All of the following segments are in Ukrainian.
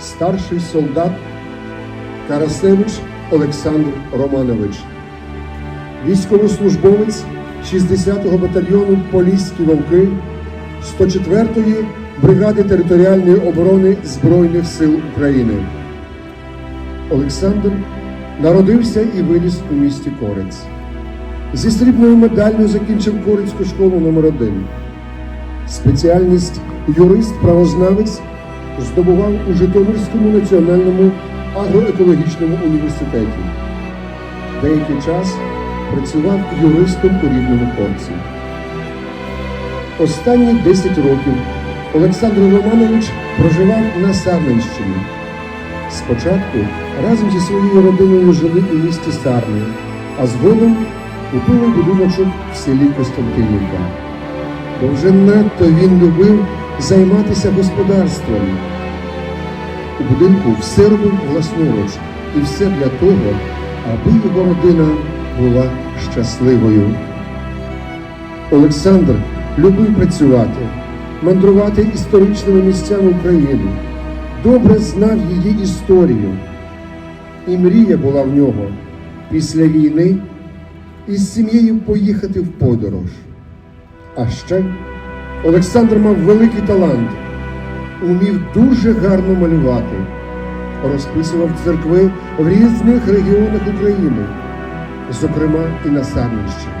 старший солдат Карасевич Олександр Романович, військовослужбовець 60-го батальйону Поліські вовки 104-ї бригади територіальної оборони Збройних сил України. Олександр народився і виріс у місті Корець. Зі срібною медаллю закінчив Корецьку школу номер 1 Спеціальність юрист-правознавець здобував у Житомирському національному агроекологічному університеті. Деякий час працював юристом у рідному Корці. Останні 10 років Олександр Романович проживав на Сарненщині. Спочатку разом зі своєю родиною жили у місті Сарни, а згодом купили будиночок в селі Костянтинівка. Бо вже надто він любив займатися господарством. У будинку все робив власноруч, і все для того, аби його родина була щасливою. Олександр любив працювати, мандрувати історичними місцями України, добре знав її історію. І мрія була в нього після війни із сім'єю поїхати в подорож. А ще Олександр мав великий талант, умів дуже гарно малювати, розписував церкви в різних регіонах України, зокрема і на Сарненщині.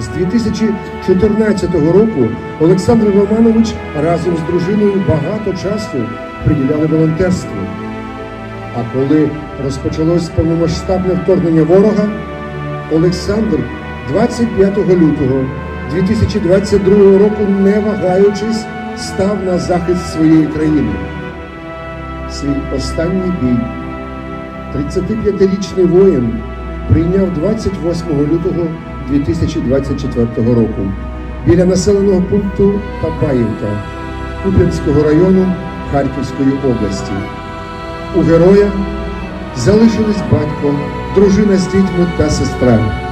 З 2014 року Олександр Романович разом з дружиною багато часу приділяли волонтерству. А коли розпочалось повномасштабне вторгнення ворога, Олександр 25 лютого 2022 року, не вагаючись, став на захист своєї країни. Свій останній бій 35-річний воїн прийняв 28 лютого 2024 року біля населеного пункту Папаївка Куп'янського району Харківської області. У героя залишились батько, дружина з дітьми та сестра.